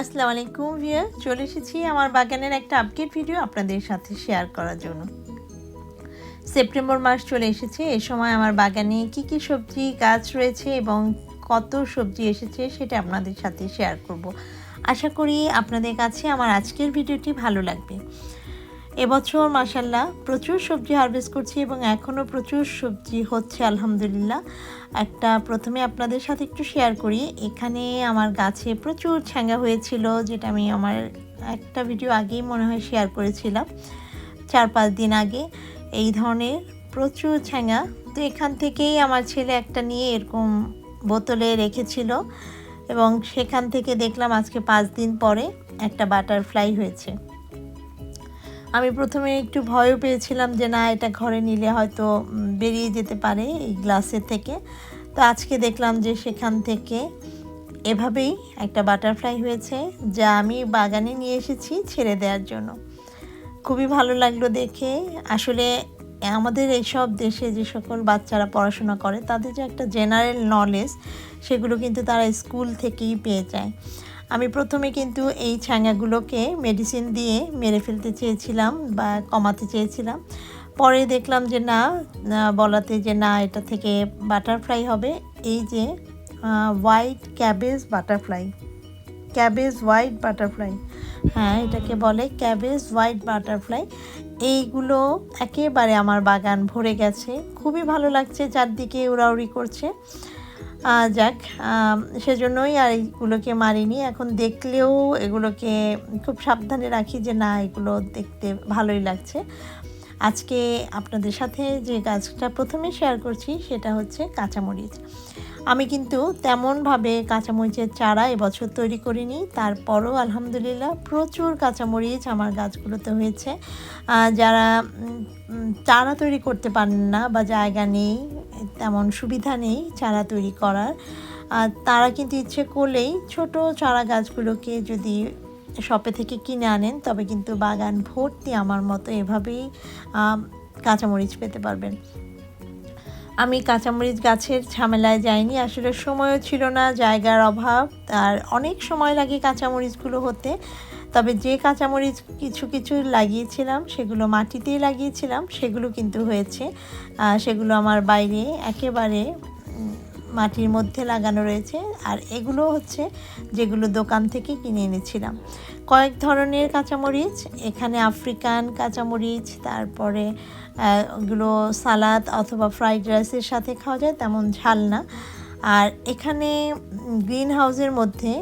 আসসালামু আলাইকুম ভিয়া চলে এসেছি আমার বাগানের একটা আপডেট ভিডিও আপনাদের সাথে শেয়ার করার জন্য। সেপ্টেম্বর মাস চলে এসেছে, এ সময় আমার বাগানে কি কি সবজি, গাছ রয়েছে এবং কত সবজি এসেছে সেটা আপনাদের সাথে শেয়ার করব। আশা করি আপনাদের কাছে আমার আজকের ভিডিওটি ভালো লাগবে। এবছর মাসাল্লাহ প্রচুর সবজি হারভেস্ট করছি এবং এখনও প্রচুর সবজি হচ্ছে, আলহামদুলিল্লাহ। একটা প্রথমে আপনাদের সাথে একটু শেয়ার করি। এখানে আমার গাছে প্রচুর ছ্যাঙ্গা হয়েছিল, যেটা আমি আমার একটা ভিডিও আগেই মনে হয় শেয়ার করেছিলাম, চার পাঁচ দিন আগে। এই ধরনের প্রচুর ছ্যাঙ্গা তো এখান থেকেই আমার ছেলে একটা নিয়ে এরকম বোতলে রেখেছিল এবং সেখান থেকে দেখলাম আজকে পাঁচ দিন পরে একটা বাটারফ্লাই হয়েছে। আমি প্রথমে একটু ভয়ও পেয়েছিলাম যে না, এটা ঘরে নিলে হয়তো বেরিয়ে যেতে পারে এই গ্লাসের থেকে। তো আজকে দেখলাম যে সেখান থেকে এভাবেই একটা বাটারফ্লাই হয়েছে, যা আমি বাগানে নিয়ে এসেছি ছেড়ে দেওয়ার জন্য। খুবই ভালো লাগল দেখে। আসলে আমাদের এইসব দেশে যে সকল বাচ্চারা পড়াশোনা করে, তাদের যে একটা জেনারেল নলেজ সেগুলো কিন্তু তারা স্কুল থেকেই পেয়ে যায়। আমি প্রথমে কিন্তু এই ছ্যাঙ্গাগুলোকে মেডিসিন দিয়ে মেরে ফেলতে চেয়েছিলাম বা কমাতে চেয়েছিলাম। পরে দেখলাম যে না বলাতে যে না, এটা থেকে বাটারফ্লাই হবে। এই যে white cabbage butterfly cabbage white butterfly হ্যাঁ এটাকে বলে ক্যাবেজ হোয়াইট বাটারফ্লাই এইগুলো একেবারে আমার বাগান ভরে গেছে। খুবই ভালো লাগছে, চারদিকে উড়াউড়ি করছে। যাক সেজন্যই আর এইগুলোকে মারিনি। এখন দেখলেও এগুলোকে খুব সাবধানে রাখি যে না, এগুলো দেখতে ভালোই লাগছে। আজকে আপনাদের সাথে যে গাছটা প্রথমে শেয়ার করছি সেটা হচ্ছে কাঁচামরিচ। আমি কিন্তু তেমনভাবে কাঁচামরিচের চারা এবছর তৈরি করিনি, তারপরও আলহামদুলিল্লাহ প্রচুর কাঁচামরিচ আমার গাছগুলোতে হয়েছে। যারা চারা তৈরি করতে পারেন না বা জায়গা নেই, তেমন সুবিধা নেই চারা তৈরি করার তারা কিন্তু ইচ্ছে করলেই ছোট চারা গাছগুলোকে যদি শপে থেকে কিনে আনেন, তবে কিন্তু বাগান ভর্তি আমার মতো এভাবেই কাঁচামরিচ পেতে পারবেন। আমি কাঁচামরিচ গাছের ঝামেলায় যাইনি, আসলে সময়ও ছিল না, জায়গার অভাব, আর অনেক সময় লাগে কাঁচামরিচগুলো হতে। তবে যে কাঁচামরিচ কিছু কিছু লাগিয়েছিলাম, সেগুলো মাটিতেই লাগিয়েছিলাম, সেগুলো কিন্তু হয়েছে। সেগুলো আমার বাইরে একেবারে মাটির মধ্যে লাগানো রয়েছে আর এগুলো হচ্ছে যেগুলো দোকান থেকে কিনে এনেছিলাম। কয়েক ধরনের কাঁচামরিচ, এখানে আফ্রিকান কাঁচামরিচ, তারপরে ওগুলো সালাদ অথবা ফ্রাইড রাইসের সাথে খাওয়া যায়, তেমন ঝাল না। আর এখানে গ্রিন হাউসের মধ্যে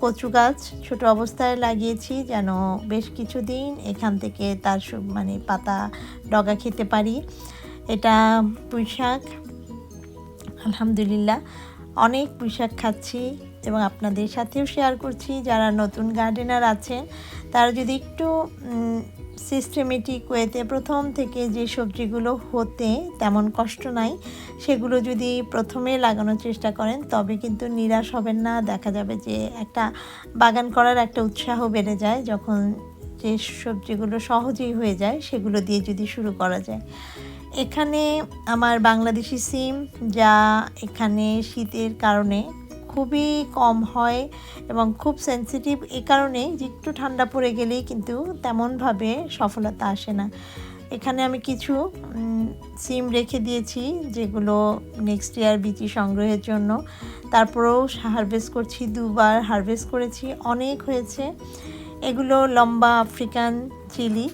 কচু গাছ ছোটো অবস্থায় লাগিয়েছি যেন বেশ কিছুদিন এখান থেকে তার মানে পাতা ডগা খেতে পারি। এটা পুঁই শাক আলহামদুলিল্লাহ। অনেক পুঁই শাক খাচ্ছি এবং আপনাদের সাথেও শেয়ার করছি। যারা নতুন গার্ডেনার আছেন, তারা যদি একটু সিস্টেমেটিক ওয়েতে প্রথম থেকে যে সবজিগুলো হতে তেমন কষ্ট নাই, সেগুলো যদি প্রথমে লাগানোর চেষ্টা করেন, তবে কিন্তু নিরাশ হবেন না। দেখা যাবে যে একটা বাগান করার একটা উৎসাহ বেড়ে যায় যখন যে সবজিগুলো সহজেই হয়ে যায়, সেগুলো দিয়ে যদি শুরু করা যায়। এখানে আমার বাংলাদেশি সিম যা এখানে শীতের কারণে খুবই কম হয় এবং খুব সেনসিটিভ এ কারণে যে একটু ঠান্ডা পড়ে গেলেই কিন্তু তেমনভাবে সফলতা আসে না। এখানে আমি কিছু সিম রেখে দিয়েছি যেগুলো নেক্সট ইয়ার বিচি সংগ্রহের জন্য। তারপরেও হারভেস্ট করছি, দুবার হারভেস্ট করেছি, অনেক হয়েছে। এগুলো লম্বা আফ্রিকান চিলি।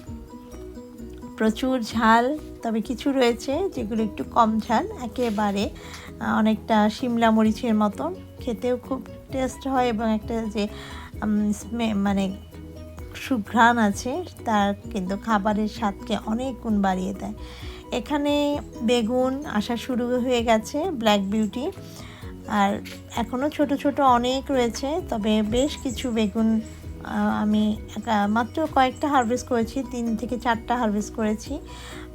প্রচুর ঝাল, তবে কিছু রয়েছে যেগুলো একটু কম ঝাল, একেবারে অনেকটা শিমলা মরিচের মতন খেতেও খুব টেস্ট হয় এবং একটা যে মানে সুঘ্রাণ আছে, তার কিন্তু খাবারের স্বাদকে অনেক গুণ বাড়িয়ে দেয়। এখানে বেগুন আসা শুরু হয়ে গেছে ব্ল্যাক বিউটি আর এখনও ছোট ছোট অনেক রয়েছে, তবে বেশ কিছু বেগুন আমি মাত্র কয়েকটা হারভেস্ট করেছি, তিন থেকে চারটা হারভেস্ট করেছি।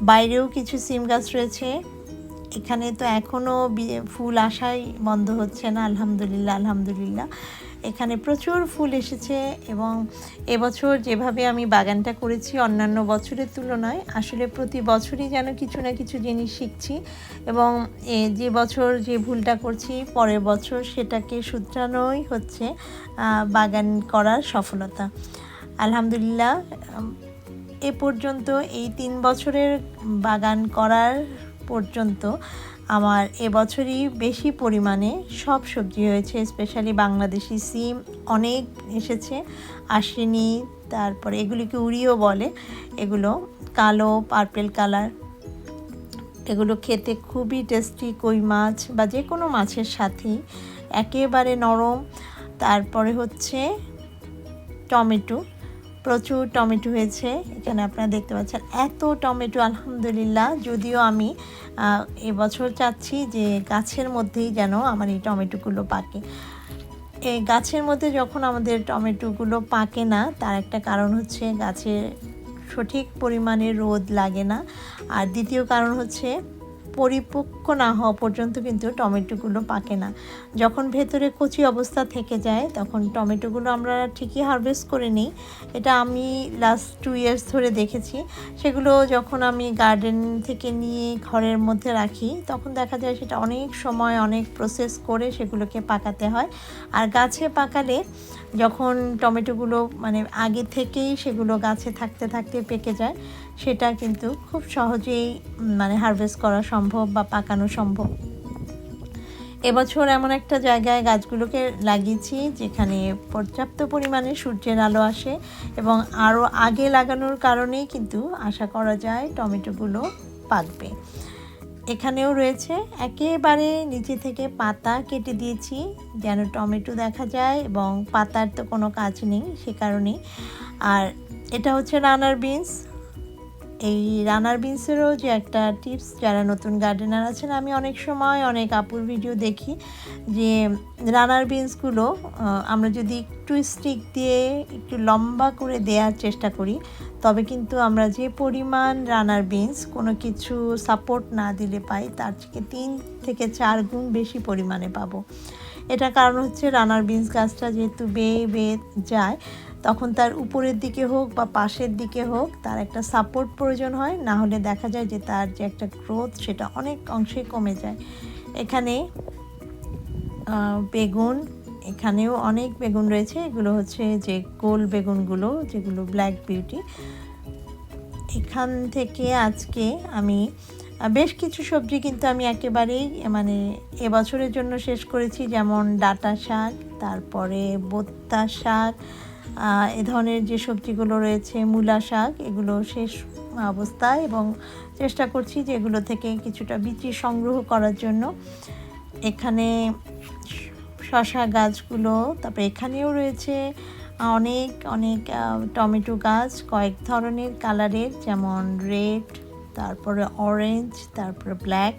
বাইরেও কিছু সিম গাছ রয়েছে। এখানে তো এখনও ফুল আসাই বন্ধ হচ্ছে না, আলহামদুলিল্লাহ আলহামদুলিল্লাহ। এখানে প্রচুর ফুল এসেছে এবং এবছর যেভাবে আমি বাগানটা করেছি অন্যান্য বছরের তুলনায়, আসলে প্রতি বছরই যেন কিছু না কিছু জিনিস শিখছি এবং যে বছর যে ভুলটা করছি, পরের বছর সেটাকে শুধরানোই হচ্ছে বাগান করার সফলতা। আলহামদুলিল্লাহ এ পর্যন্ত এই তিন বছরের বাগান করার পর্যন্ত আমার এবছরই বেশি পরিমাণে সব সবজি হয়েছে স্পেশালি বাংলাদেশি সিম, অনেক এসেছে আসেনি তারপরে এগুলিকে উড়িও বলে, এগুলো কালো পার্পেল কালার এগুলো খেতে খুবই টেস্টি কই মাছ বা যে কোনো মাছের সাথেই, একেবারে নরম, তারপরে হচ্ছে টমেটো প্রচুর টমেটো হয়েছে। এখানে আপনারা দেখতে পাচ্ছেন এত টমেটো, আলহামদুলিল্লাহ। যদিও আমি এবছর চাচ্ছি যে গাছের মধ্যেই যেন আমার এই টমেটোগুলো পাকে। এই গাছের মধ্যে যখন আমাদের টমেটোগুলো পাকে না, তার একটা কারণ হচ্ছে গাছে সঠিক পরিমাণে রোদ লাগে না। আর দ্বিতীয় কারণ হচ্ছে পরিপক্ক না হওয়া পর্যন্ত কিন্তু টমেটোগুলো পাকে না। যখন ভেতরে কচি অবস্থা থেকে যায়, তখন টমেটোগুলো আমরা ঠিকই হারভেস্ট করে নিই। এটা আমি লাস্ট টু ইয়ার্স ধরে দেখেছি। সেগুলো যখন আমি গার্ডেন থেকে নিয়ে ঘরের মধ্যে রাখি, তখন দেখা যায় সেটা অনেক সময় অনেক প্রসেস করে সেগুলোকে পাকাতে হয়। আর গাছে পাকালে যখন টমেটোগুলো মানে আগে থেকেই সেগুলো গাছে থাকতে থাকতে পেকে যায়, সেটা কিন্তু খুব সহজেই মানে হারভেস্ট করা সম্ভব বা পাকানো সম্ভব। এবছর এমন একটা জায়গায় গাছগুলোকে লাগিয়েছি যেখানে পর্যাপ্ত পরিমাণে সূর্যের আলো আসে এবং আরও আগে লাগানোর কারণেই কিন্তু আশা করা যায় টমেটোগুলো পাকবে। এখানেও রয়েছে একেবারে নিচে থেকে পাতা কেটে দিয়েছি যেন টমেটো দেখা যায় এবং পাতার তো কোনো কাজ নেই সে কারণেই। আর এটা হচ্ছে রানার বিনস। এই রানার বিনসেরও যে একটা টিপস যারা নতুন গার্ডেনার আছেন, আমি অনেক সময় অনেক আপুর ভিডিও দেখি যে রানার বিনসগুলো আমরা যদি একটু স্টিক দিয়ে একটু লম্বা করে দেওয়ার চেষ্টা করি, তবে কিন্তু আমরা যে পরিমাণ রানার বিনস কোনো কিছু সাপোর্ট না দিলে পাই, তার থেকে তিন থেকে চার গুণ বেশি পরিমাণে পাবো। এটা কারণ হচ্ছে রানার বিনস গাছটা যেহেতু বেয়ে বেয়ে যায় তখন তার উপরের দিকে হোক বা পাশের দিকে হোক তার একটা সাপোর্ট প্রয়োজন হয়। না হলে দেখা যায় যে তার যে একটা গ্রোথ সেটা অনেক অংশে কমে যায়। এখানে বেগুন, এখানেও অনেক বেগুন রয়েছে। এগুলো হচ্ছে যে গোল বেগুনগুলো, যেগুলো ব্ল্যাক বিউটি এখান থেকে আজকে আমি বেশ কিছু সবজি কিন্তু আমি একেবারেই মানে এবছরের জন্য শেষ করেছি। যেমন ডাটা শাক, তারপরে বোত্তা শাক এ ধরনের যে সবজিগুলো রয়েছে, মূলা শাক, এগুলো শেষ অবস্থায় এবং চেষ্টা করছি যে এগুলো থেকে কিছুটা বিচি সংগ্রহ করার জন্য। এখানে শশা গাছগুলো, তারপরে এখানেও রয়েছে অনেক অনেক টমেটো গাছ, কয়েক ধরনের কালারের, যেমন রেড, তারপরে অরেঞ্জ, তারপরে ব্ল্যাক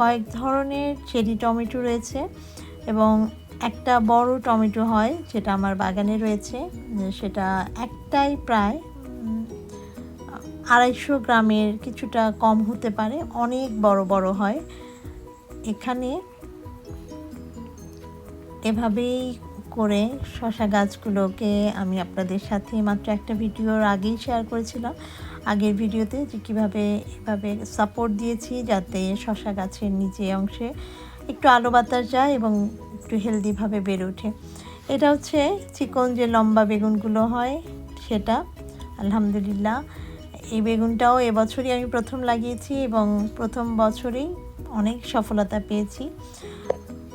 কয়েক ধরনের চেরি টমেটো রয়েছে এবং একটা বড় টমেটো হয়, যেটা আমার বাগানে রয়েছে, সেটা একটাই প্রায় আড়াইশো গ্রামের কিছুটা কম হতে পারে, অনেক বড় বড় হয়। এখানে এভাবেই করে শশা গাছগুলোকে আমি আপনাদের সাথে মাত্র একটা ভিডিওর আগেই শেয়ার করেছিলাম। আগের ভিডিওতে যে কীভাবে এভাবে সাপোর্ট দিয়েছি, যাতে শশা গাছের নিচে অংশে একটু আলো বাতাস যায় এবং একটু হেলদিভাবে বেড়ে ওঠে। এটা হচ্ছে চিকন যে লম্বা বেগুনগুলো হয়, সেটা। আলহামদুলিল্লাহ, এই বেগুনটাও এবছরই আমি প্রথম লাগিয়েছি এবং প্রথম বছরেই অনেক সফলতা পেয়েছি।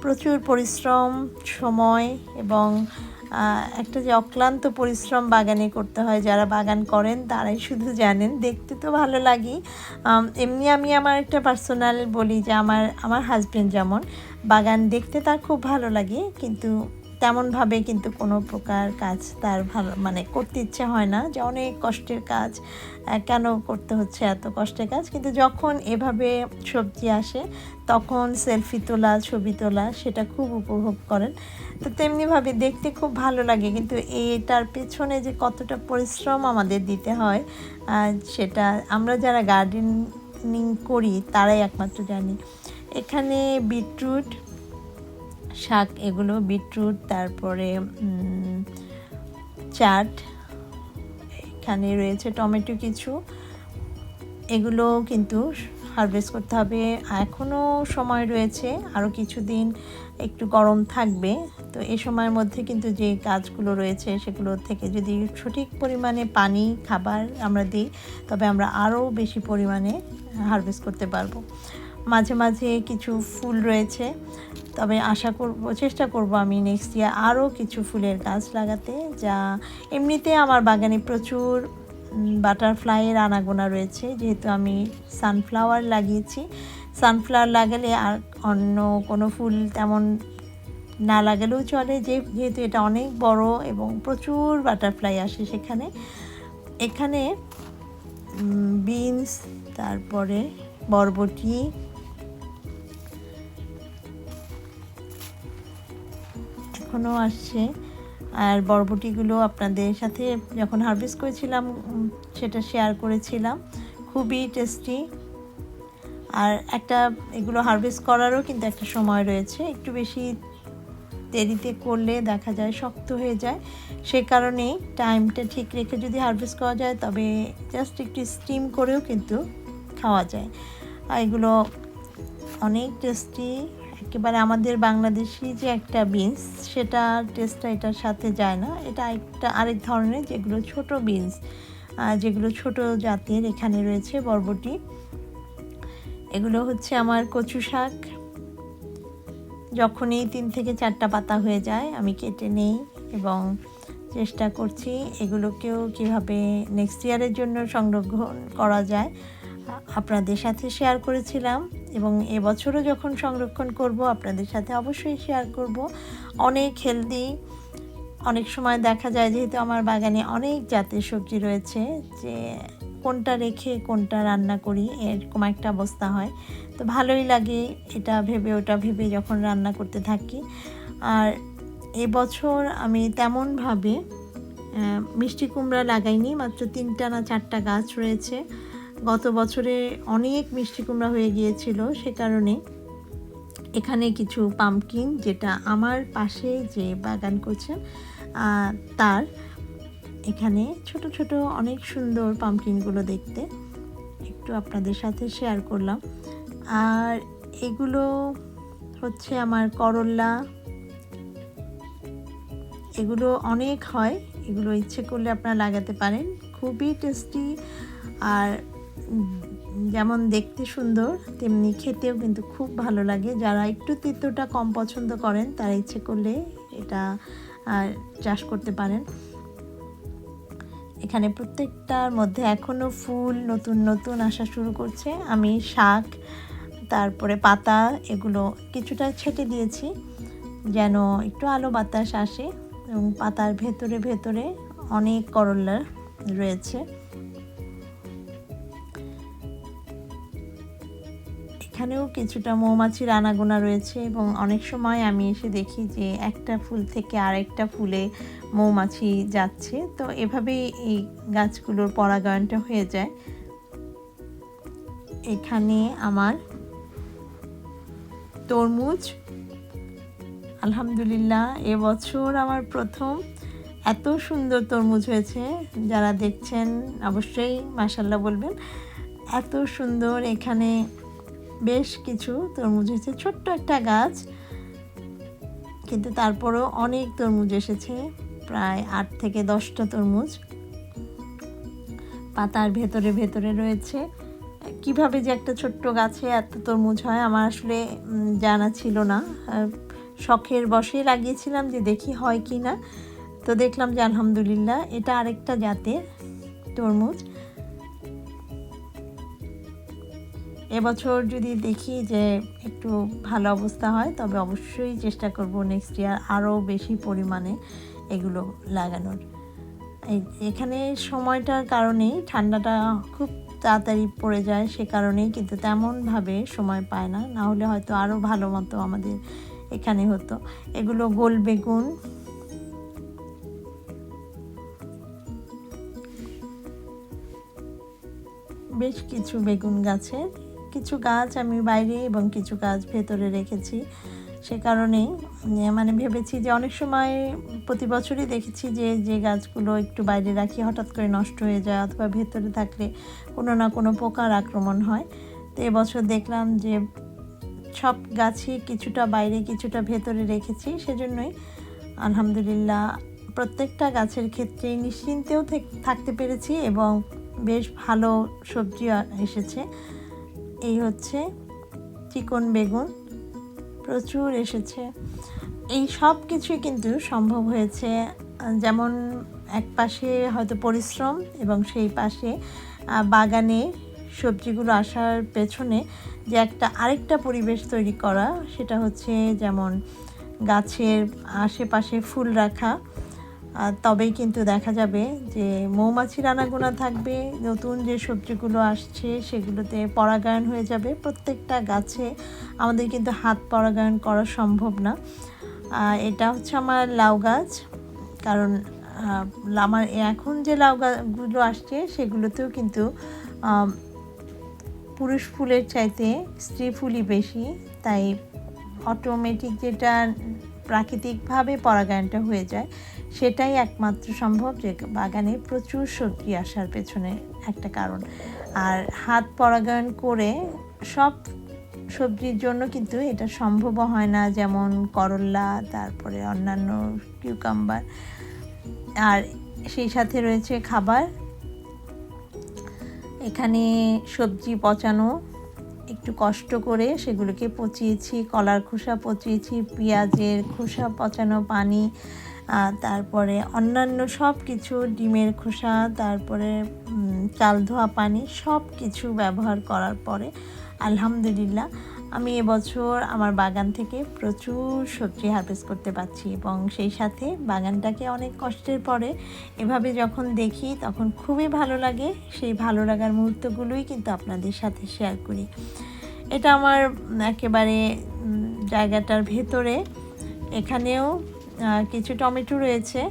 প্রচুর পরিশ্রম, সময় এবং একটা যে অক্লান্ত পরিশ্রম বাগানে করতে হয়, যারা বাগান করেন তারাই শুধু জানেন। দেখতে তো ভালো লাগে এমনি আমি আমার একটা পার্সোনাল বলি যে আমার আমার হাজব্যান্ড যেমন, বাগান দেখতে তার খুব ভালো লাগে, কিন্তু তেমনভাবে কিন্তু কোনো প্রকার কাজ তার ভালো মানে করতে ইচ্ছে হয় না যে অনেক কষ্টের কাজ। কেন করতে হচ্ছে এত কষ্টের কাজ? কিন্তু যখন এভাবে সবজি আসে, তখন সেলফি তোলা, ছবি তোলা সেটা খুব উপভোগ করেন। তো তেমনিভাবে দেখতে খুব ভালো লাগে। কিন্তু এটার পেছনে যে কতটা পরিশ্রম আমাদের দিতে হয় সেটা আমরা যারা গার্ডেনিং করি, তারাই একমাত্র জানি। এখানে বিটরুট শাক, এগুলো বিটরুট, তারপরে চাট, এখানে রয়েছে টমেটো কিছু। এগুলো কিন্তু হারভেস্ট করতে হবে। এখনও সময় রয়েছে আরও কিছুদিন একটু গরম থাকবে। তো এ সময়ের মধ্যে কিন্তু যে গাছগুলো রয়েছে, সেগুলো থেকে যদি সঠিক পরিমাণে পানি, খাবার আমরা দিই, তবে আমরা আরও বেশি পরিমাণে হারভেস্ট করতে পারব। মাঝে মাঝে কিছু ফুল রয়েছে। তবে আশা করব, চেষ্টা করব আমি নেক্সট ইয়ার আরও কিছু ফুলের গাছ লাগাতে, যা এমনিতে আমার বাগানে প্রচুর বাটারফ্লাইয়ের আনাগোনা রয়েছে। যেহেতু আমি সানফ্লাওয়ার লাগিয়েছি সানফ্লাওয়ার লাগালে আর অন্য কোনো ফুল তেমন না লাগালেও চলে। যে, যেহেতু এটা অনেক বড় এবং প্রচুর বাটারফ্লাই আসে সেখানে। এখানে বিনস তারপরে বরবটি এখনও আসছে। আর বরবটিগুলো আপনাদের সাথে যখন হারভেস্ট করেছিলাম সেটা শেয়ার করেছিলাম। খুবই টেস্টি আর একটা এগুলো হারভেস্ট করারও কিন্তু একটা সময় রয়েছে। একটু বেশি দেরিতে করলে দেখা যায় শক্ত হয়ে যায়। সে কারণেই টাইমটা ঠিক রেখে যদি হারভেস্ট করা যায়, তবে জাস্ট একটু স্টিম করেও কিন্তু খাওয়া যায়। আর এগুলো অনেক টেস্টি একেবারে আমাদের বাংলাদেশি যে একটা বিনস, সেটা টেস্টটা এটার সাথে যায় না। এটা একটা আরেক ধরনের যেগুলো ছোট বিনস যেগুলো ছোট জাতের এখানে রয়েছে বরবটি। এগুলো হচ্ছে আমার কচু শাক। যখনই তিন থেকে চারটা পাতা হয়ে যায়, আমি কেটে নেই এবং চেষ্টা করছি এগুলোকেও কীভাবে নেক্সট ইয়ারের জন্য সংরক্ষণ করা যায়। আপনাদের সাথে শেয়ার করেছিলাম। এবং এবছরও যখন সংরক্ষণ করব, আপনাদের সাথে অবশ্যই শেয়ার করব। অনেক হেলদি অনেক সময় দেখা যায় যেহেতু আমার বাগানে অনেক জাতের সবজি রয়েছে, যে কোনটা রেখে কোনটা রান্না করি, এরকম একটা অবস্থা হয়। তো ভালোই লাগে এটা ভেবে, ওটা ভেবে যখন রান্না করতে থাকি। আর এবছর আমি তেমনভাবে মিষ্টি কুমড়া লাগাইনি, মাত্র তিনটা না চারটা গাছ রয়েছে। গত বছরে অনেক মিষ্টি কুমড়া হয়ে গিয়েছিল সে কারণে এখানে কিছু পামকিন যেটা আমার পাশে যে বাগান করছেন তার এখানে ছোট ছোট অনেক সুন্দর পামকিনগুলো দেখতে। একটু আপনাদের সাথে শেয়ার করলাম। আর এগুলো হচ্ছে আমার করল্লা এগুলো অনেক হয়, এগুলো ইচ্ছে করলে আপনারা লাগাতে পারেন। খুবই টেস্টি আর যেমন দেখতে সুন্দর, তেমনি খেতেও কিন্তু খুব ভালো লাগে। যারা একটু তিতোটা কম পছন্দ করেন, তারা ইচ্ছে করলে এটা চাষ করতে পারেন। এখানে প্রত্যেকটার মধ্যে এখনও ফুল নতুন নতুন আসা শুরু করছে। আমি শাক, তারপরে পাতা এগুলো কিছুটা ছেটে দিয়েছি, যেন একটু আলো বাতাস আসে এবং পাতার ভেতরে ভেতরে অনেক করল্লা রয়েছে। এখানেও কিছুটা মৌমাছির আনাগোনা রয়েছে এবং অনেক সময় আমি এসে দেখি যে একটা ফুল থেকে আরেকটা ফুলে মৌমাছি যাচ্ছে। তো এভাবেই এই গাছগুলোর পরাগায়নটা হয়ে যায়। এখানে আমার তরমুজ। আলহামদুলিল্লাহ এবছর আমার প্রথম। এত সুন্দর তরমুজ হয়েছে। যারা দেখছেন, অবশ্যই মাসাল্লাহ বলবেন। এত সুন্দর এখানে বেশ কিছু তরমুজ হয়েছে, ছোট্ট একটা গাছ, কিন্তু তারপরেও অনেক তরমুজ এসেছে, প্রায় আট থেকে দশটা তরমুজ। পাতার ভেতরে ভেতরে রয়েছে। কীভাবে যে একটা ছোট্ট গাছে এত তরমুজ হয় আমার আসলে জানা ছিল না। শখের বসে লাগিয়েছিলাম যে দেখি হয় কি না তো দেখলাম যে আলহামদুলিল্লাহ, এটা আরেকটা জাতের তরমুজ। এবছর যদি দেখি যে একটু ভালো অবস্থা হয়, তবে অবশ্যই চেষ্টা করব নেক্সট ইয়ার আরও বেশি পরিমাণে এগুলো লাগানোর। এখানে সময়টার কারণেই ঠান্ডাটা খুব তাড়াতাড়ি পড়ে যায়, সে কারণেই কিন্তু তেমনভাবে সময় পায় না। না হলে হয়তো আরও ভালো মতো আমাদের এখানে হতো। এগুলো গোল বেগুন। বেশ কিছু বেগুন গাছের কিছু গাছ আমি বাইরে এবং কিছু গাছ ভেতরে রেখেছি। সে কারণেই মানে ভেবেছি যে অনেক সময় প্রতি বছরই দেখেছি যে যে গাছগুলো একটু বাইরে রাখি, হঠাৎ করে নষ্ট হয়ে যায় অথবা ভেতরে থাকলে কোনো না কোনো পোকার আক্রমণ হয়। তো এবছর দেখলাম যে, সব গাছই কিছুটা বাইরে, কিছুটা ভেতরে রেখেছি। সেজন্যই আলহামদুলিল্লাহ প্রত্যেকটা গাছের ক্ষেত্রেই নিশ্চিন্তেও থেক- থাকতে পেরেছি এবং বেশ ভালো সবজি এসেছে। এই হচ্ছে চিকন বেগুন। প্রচুর এসেছে। এই সব কিছুই কিন্তু সম্ভব হয়েছে, যেমন এক পাশে হয়তো পরিশ্রম এবং সেই পাশে বাগানে সবজিগুলো আসার পেছনে যে একটা আরেকটা পরিবেশ তৈরি করা, সেটা হচ্ছে যেমন গাছের আশেপাশে ফুল রাখা। তবেই কিন্তু দেখা যাবে যে মৌমাছির আনাগোনা থাকবে, নতুন যে সবজিগুলো আসছে সেগুলোতে পরাগায়ন হয়ে যাবে। প্রত্যেকটা গাছে আমাদের কিন্তু হাত পরাগায়ন করা সম্ভব না। এটা হচ্ছে আমার লাউ গাছ, কারণ আমার এখন যে লাউ গাছগুলো আসছে সেগুলোতেও কিন্তু পুরুষ ফুলের চাইতে স্ত্রী ফুলই বেশি। তাই অটোমেটিক যেটা প্রাকৃতিকভাবে পরাগায়নটা হয়ে যায় সেটাই একমাত্র সম্ভব যে বাগানে প্রচুর সবজি আসার পেছনে একটা কারণ। আর হাত পরাগায়ন করে সব সবজির জন্য কিন্তু এটা সম্ভবও হয় না, যেমন করল্লা তারপরে অন্যান্য কিউকাম্বার আর সেই সাথে রয়েছে খাবার। এখানে সবজি পচানো, একটু কষ্ট করে সেগুলোকে পচিয়েছি, কলার খোসা পচিয়েছি, পেঁয়াজের খোসা পচানো, পানি তারপরে অন্যান্য সব কিছু ডিমের খোসা, তারপরে চাল ধোয়া পানি সব কিছু ব্যবহার করার পরে আলহামদুলিল্লাহ আমি এবছর আমার বাগান থেকে প্রচুর সবজি হারভেস্ট করতে পারছি এবং সেই সাথে বাগানটাকে অনেক কষ্টের পরে এভাবে যখন দেখি তখন খুবই ভালো লাগে। সেই ভালো লাগার মুহূর্তগুলোই কিন্তু আপনাদের সাথে শেয়ার করি। এটা আমার একেবারে জায়গাটার ভেতরে। এখানেও কিছু টমেটো রয়েছে।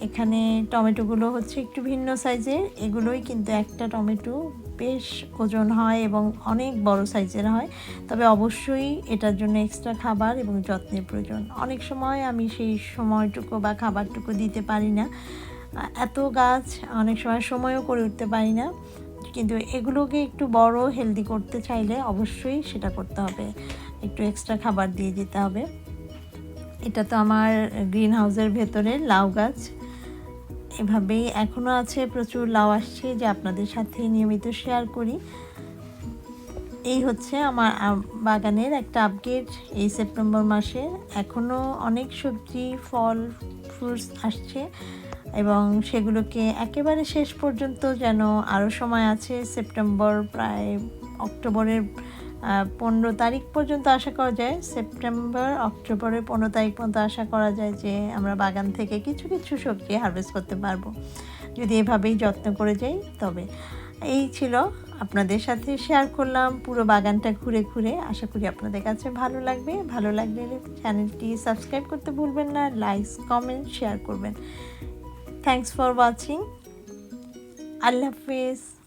এখানে টমেটোগুলো হচ্ছে একটু ভিন্ন সাইজের। এগুলোই কিন্তু একটা টমেটো বেশ ওজন হয় এবং অনেক বড় সাইজের হয়। তবে অবশ্যই এটার জন্য এক্সট্রা খাবার এবং যত্নের প্রয়োজন। অনেক সময় আমি সেই সময়টুকু বা খাবারটুকু দিতে পারি না। এত গাছ অনেক সময় সময়ও করে উঠতে পারি না। কিন্তু এগুলোকে একটু বড় হেলদি করতে চাইলে অবশ্যই সেটা করতে হবে। একটু এক্সট্রা খাবার দিয়ে দিতে হবে। এটা তো আমার গ্রিন হাউসের ভেতরে লাউ গাছ। এভাবেই এখনও আছে, প্রচুর লাউ আসছে যে আপনাদের সাথে নিয়মিত শেয়ার করি। এই হচ্ছে আমার বাগানের একটা আপডেট এই সেপ্টেম্বর মাসে। এখনও অনেক সবজি, ফল ফ্রুটস আসছে এবং সেগুলোকে একেবারে শেষ পর্যন্ত যেন আরও সময় আছে সেপ্টেম্বর প্রায় অক্টোবরের পনেরো তারিখ পর্যন্ত আশা করা যায়, সেপ্টেম্বর, অক্টোবরের পনেরো তারিখ পর্যন্ত আশা করা যায় যে আমরা বাগান থেকে কিছু কিছু সবজি হারভেস্ট করতে পারব। যদি এভাবেই যত্ন করে যাই, তবে এই ছিল আপনাদের সাথে শেয়ার করলাম পুরো বাগানটা ঘুরে ঘুরে। আশা করি আপনাদের কাছে ভালো লাগবে। ভালো লাগলে চ্যানেলটি সাবস্ক্রাইব করতে ভুলবেন না লাইক কমেন্ট শেয়ার করবেন। Thanks for watching Allah Hafiz.